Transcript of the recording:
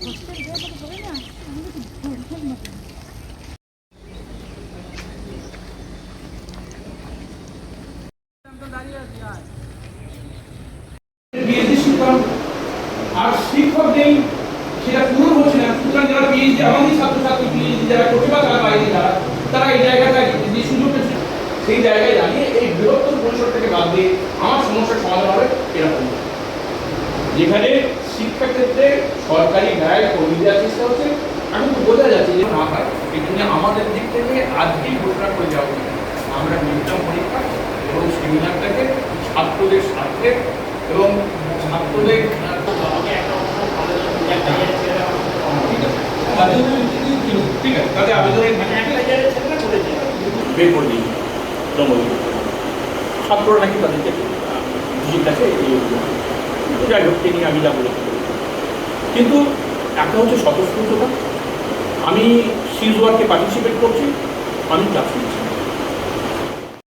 আর শিক্ষক নেই সেটা পূরণ হচ্ছে না। সুতরাং যারা পিএইচডি আমাদের ছাত্রছাত্রী পিএইচডি যারা করতে বা তারা বাইরে যারা, তারা এই জায়গাটায় যে সুযোগটা সেই জায়গায় দাঁড়িয়ে এই বৃহত্তর পরিসর থেকে বাদ দিয়ে আমার সমস্যার সমাধান হবে এরকম। যেখানে শিক্ষাক্ষেত্রে সরকারি কমিয়ে দেওয়ার চেষ্টা হচ্ছে। এখন তো বোঝা যাচ্ছে যে না হয় এখানে আমাদের দিক থেকে আজকেই ঘোষণা করে দেওয়া উচিত আমরা মিডটার্ম পরীক্ষা এবং সেমিনারটাকে ছাত্রদের স্বার্থে এবং ছাত্রদের ঠিক আছে তাদের ছাত্ররা নাকি তাদেরকে কিন্তু যাই হোক তিনি আমি যা বলেছি। কিন্তু একটা হচ্ছে স্বতঃস্ফূর্ততা। আমি সিজ ওয়ার্কে পার্টিসিপেট করছি, আমি ক্লাস নিচ্ছি